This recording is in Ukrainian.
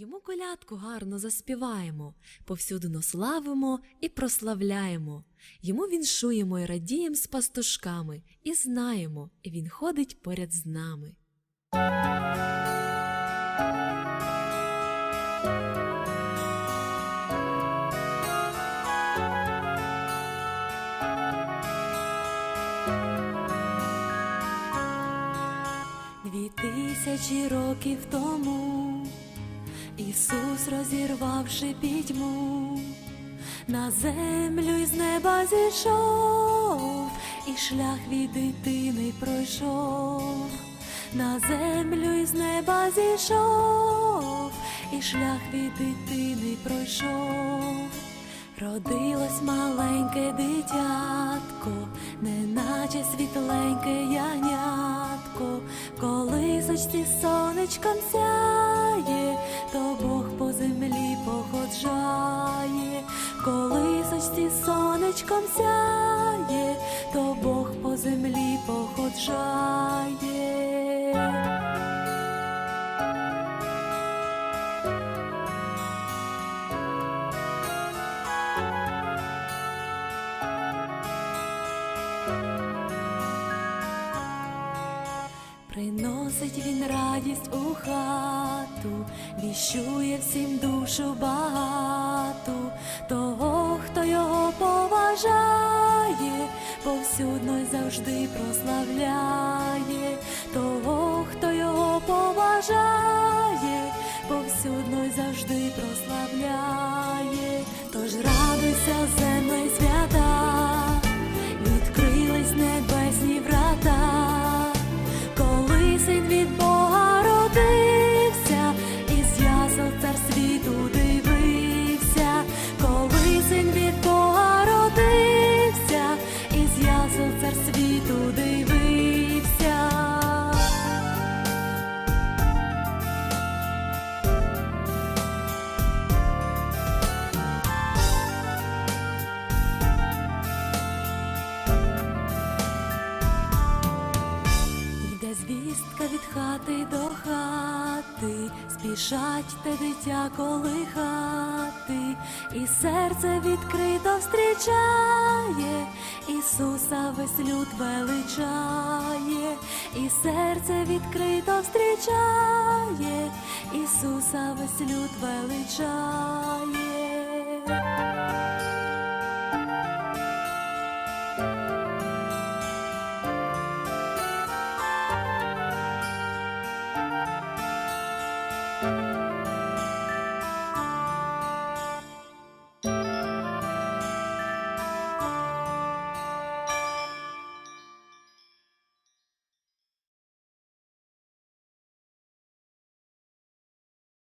Йому колядку гарно заспіваємо, повсюдно славимо і прославляємо. Йому віншуємо і радієм з пастушками, і знаємо, він ходить поряд з нами. Дві тисячі років тому Ісус, розірвавши пітьму, на землю із неба зійшов, і шлях від дитини пройшов, на землю із неба зійшов, і шлях від дитини пройшов. Родилось маленьке дитятко, неначе світленьке ягнятко, сочці сонечком сяє, то Бог по землі походжає, коли сонечком сяє, Приносить він радість у хату, віщує всім душу багату, того, хто його поважає, повсюдно й завжди прославляє, того, хто його поважає, звістка від хати до хати, спішать те дитя колихати, і серце відкрито встрічає, Ісуса весь люд величає, і серце відкрито встрічає, Ісуса весь люд величає.